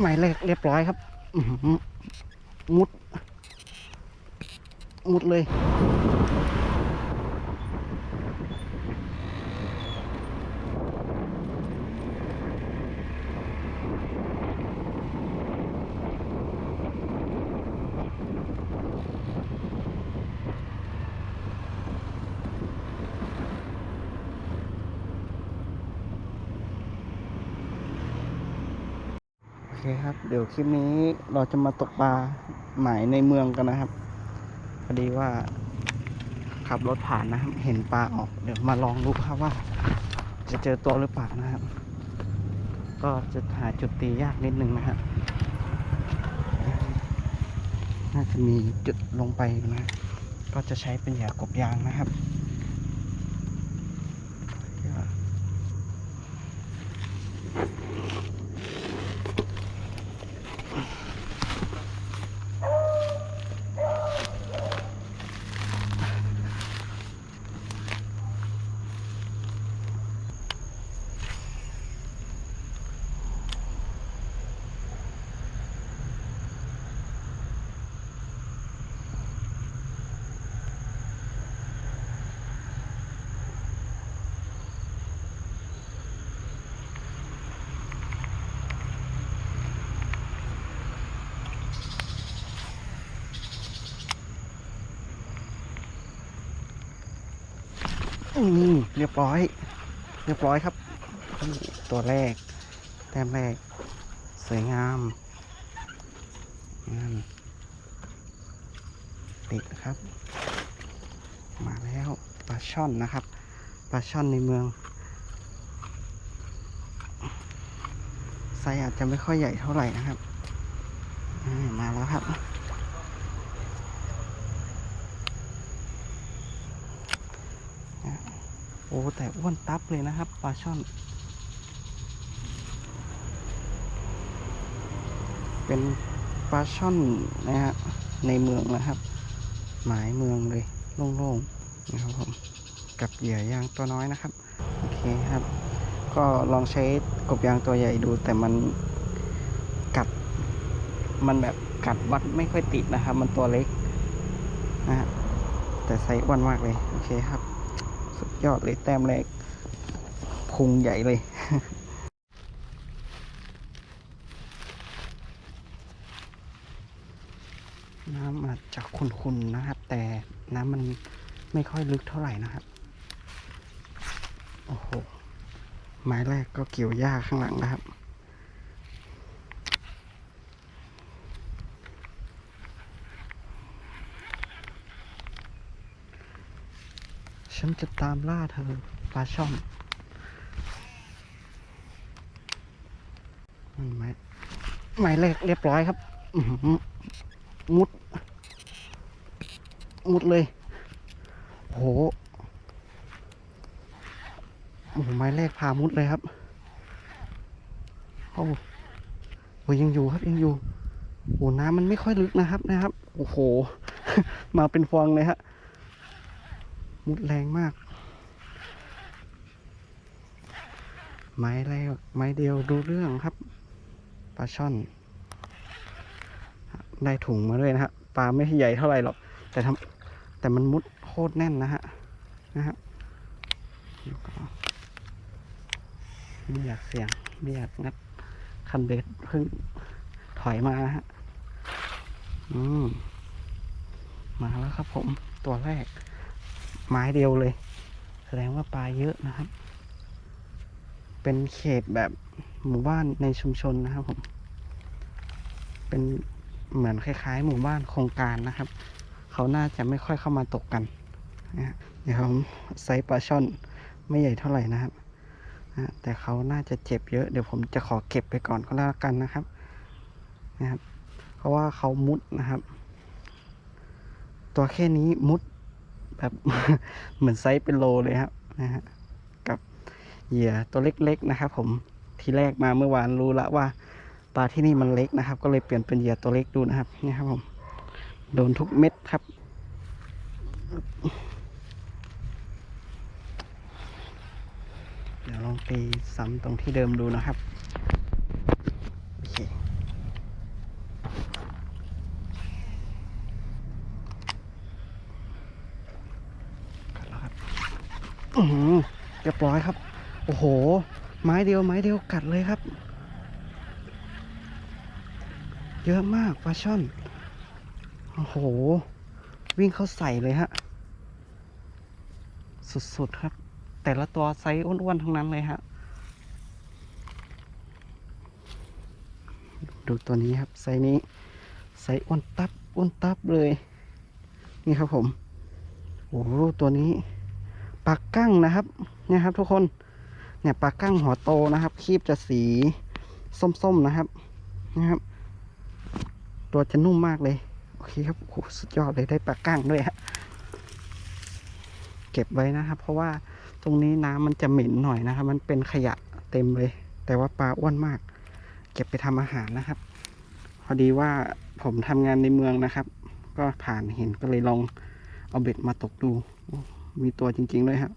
หมายเลขเรียบร้อยครับมุด มุดเลย เคครับ เดี๋ยวคลิปนี้เราจะมาตกปลาหมายในเมืองกันนะครับพอดีว่าขับรถผ่านนะครับ เห็นปลาออก เดี๋ยวมาลองดูครับว่า จะเจอตัวหรือเปล่านะครับ ก็จะหาจุดตียากนิดนึงนะครับน่าจะมีจุดลงไปนะ ก็จะใช้เป็นเหยื่อกบยางนะครับ อืม เรียบร้อย เรียบร้อยครับ ตัวแรก แต้มแรก สวยงามติดครับ มาแล้วปลาช่อนนะครับปลาช่อนในเมืองไซอาจจะไม่ค่อยใหญ่เท่าไหร่นะครับ มาแล้วครับ อ้แต่อ้วนตับเลยนะครับปลาช่อน เป็นปลาช่อนนะฮะในเมืองนะครับ หมายเมืองเลยโล่งๆนะครับผมกับเหยื่อยางตัวน้อยนะครับโอเคครับ ก็ลองใช้กบยางตัวใหญ่ดู แต่มันกัด มันแบบกัดวัดไม่ค่อยติดนะครับ มันตัวเล็กนะฮะแต่ไซส์อ้วนมากเลย โอเคครับ ยอดเลยแต้มแรกพุงใหญ่เลยน้ำอาจจะขุ่นๆนะครับ แต่น้ำมันไม่ค่อยลึกเท่าไหร่นะครับ โอ้โห ไม้แรกก็เกี่ยวหญ้าข้างหลังนะครับ ฉันจะตามล่าเธอปลาช่อนอืมไม้ไม้แรกเรียบร้อยครับมุด มุดเลย โหโอ้โหไม้แรกพามุดเลยครับโอ้โหยยังอยู่ครับยังอยู่โอ้น้ำมันไม่ค่อยลึกนะครับนะครับ โอ้โห มาเป็นฟองเลยฮะ มุดแรงมาก ไม้แรกไม้เดียวดูเรื่องครับ ปลาช่อน ได้ถุงมาด้วยนะฮะ ปลาไม่ใหญ่เท่าไหร่หรอก แต่ทำแต่มันมุดโคตรแน่นนะฮะ นะฮะไม่อยากเสี่ยง ไม่อยากงัดคันเบ็ดเพิ่งถอยมานะฮะ อืม มาแล้วครับผมตัวแรก ไม้เดียวเลย แสดงว่าปลาเยอะนะครับ เป็นเขตแบบหมู่บ้านในชุมชนนะครับผม เป็นเหมือนคล้าย ๆ หมู่บ้านโครงการนะครับ เขาน่าจะไม่ค่อยเข้ามาตกกันนะฮะเดี๋ยวผมไซส์ปลาช่อนไม่ใหญ่เท่าไหร่นะครับนะแต่เขาน่าจะเจ็บเยอะ เดี๋ยวผมจะขอเก็บไปก่อนก็แล้วกันนะครับนะครับ เพราะว่าเขามุดนะครับ ตัวแค่นี้มุด แบบเหมือนไซส์เป็นโลเลยครับนะฮะกับเหยื่อตัวเล็กๆนะครับ ผมทีแรกมาเมื่อวานรู้ละว่าปลาที่นี่มันเล็กนะครับ ก็เลยเปลี่ยนเป็นเหยื่อตัวเล็กดูนะครับนี่ครับผมโดนทุกเม็ดครับเดี๋ยวลองตีซ้ำตรงที่เดิมดูนะครับโอเค อือหือเร้อยครับ โอ้โห ไม้เดียวไม้เดียวกัดเลยครับ เยอะมากปลาช่อน โอ้โห วิ่งเข้าใส่เลยฮะ สุดๆครับ แต่ละตัวไซส์อ้วนๆทั้งนั้นเลยฮะ ดูตัวนี้ครับไซส์นี้ไซส์อ้วนตับอ้วนตับเลย นี่ครับผม โอ้โหตัวนี้ ปลากั้งนะครับเนี่ยครับทุกคนเนี่ยปลากั้งหัวโตนะครับคีบจะสีส้มๆนะครับนะครับ ตัวจะนุ่มมากเลยโอเคครับโอ้สุดยอดเลยได้ปลากั้งด้วยฮะเก็บไว้นะครับ เพราะว่าตรงนี้น้ำมันจะเหม็นหน่อยนะครับ มันเป็นขยะเต็มเลย แต่ว่าปลาอ้วนมาก เก็บไปทำอาหารนะครับ พอดีว่าผมทำงานในเมืองนะครับ ก็ผ่านเห็นก็เลยลองเอาเบ็ดมาตกดู มีตัวจริงๆเลยครั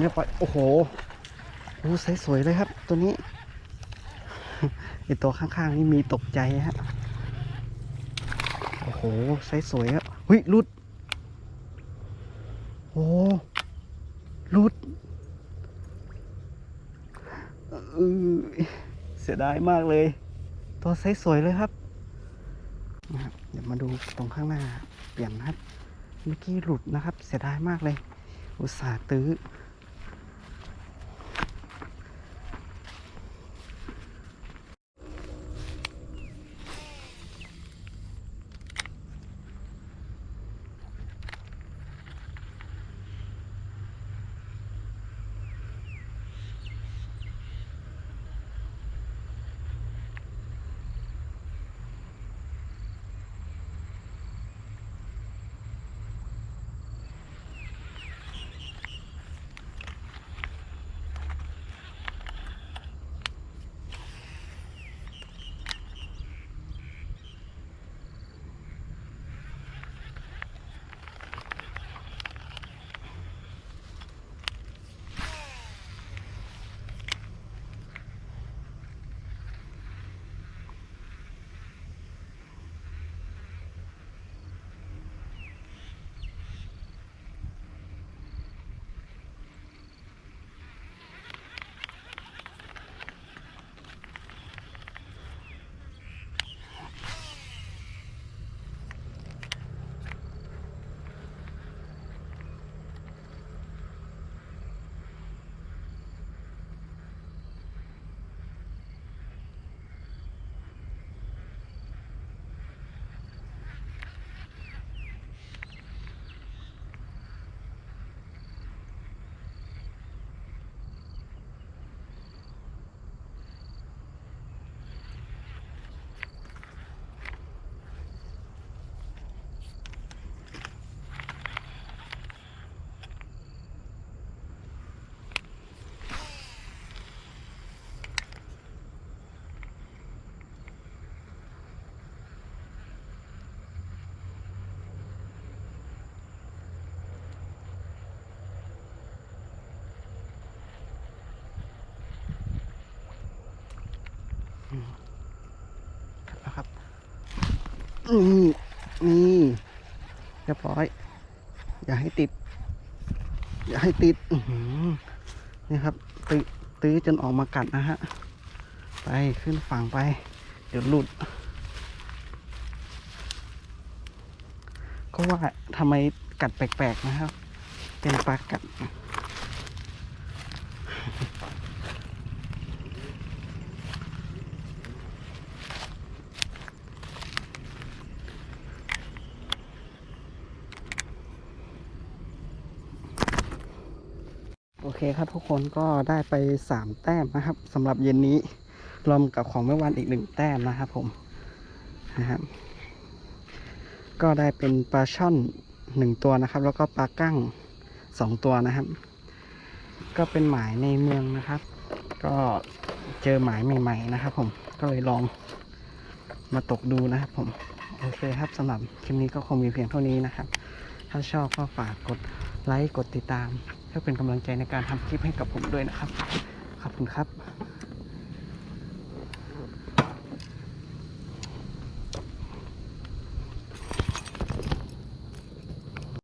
เรียบร้อยโอ้โหโอ้ไซส์สวยเลยครับ ตัวนี้ไอตัวข้างๆนี่มีตกใจฮะโอ้โหไซส์สวยครับเฮ้ยรุดโอ้รุดเออเสียดายมากเลย ตัวไซส์สวยเลยครับนะครับ เดี๋ยวมาดูตรงข้างหน้า เปลี่ยนนะครับ เมื่อกี้หลุดนะครับ เสียดายมากเลย อุตส่าห์ตื้อ ครับครับ นี่ นี่เรียบร้อย อย่าให้ติด อย่าให้ติดนี่ครับตื้อตื้อจนออกมากัดนะฮะ ไปขึ้นฝั่งไป เดี๋ยวหลุด ก็ว่าทำไมกัดแปลกๆนะครับ เป็นปลากัด โอเคครับทุกคนก็ได้ไปสามแต้มนะครับสำหรับเย็นนี้รวมกับของเมื่อวานอีกหนึ่งแต้มนะครับผมนะครับ ก็ได้เป็นปลาช่อนหนึ่งตัวนะครับ แล้วก็ปลากั้งสองตัวนะครับ ก็เป็นหมายในเมืองนะครับ ก็เจอหมายใหม่ๆนะครับ ผมก็เลยลองมาตกดูนะครับผมโอเคครับสำหรับคลิปนี้ก็คงมีเพียงเท่านี้นะครับ ถ้าชอบก็ฝากกดไลค์กดติดตาม เพื่อเป็นกำลังใจในการทำคลิปให้กับผมด้วยนะครับ ขอบคุณครับ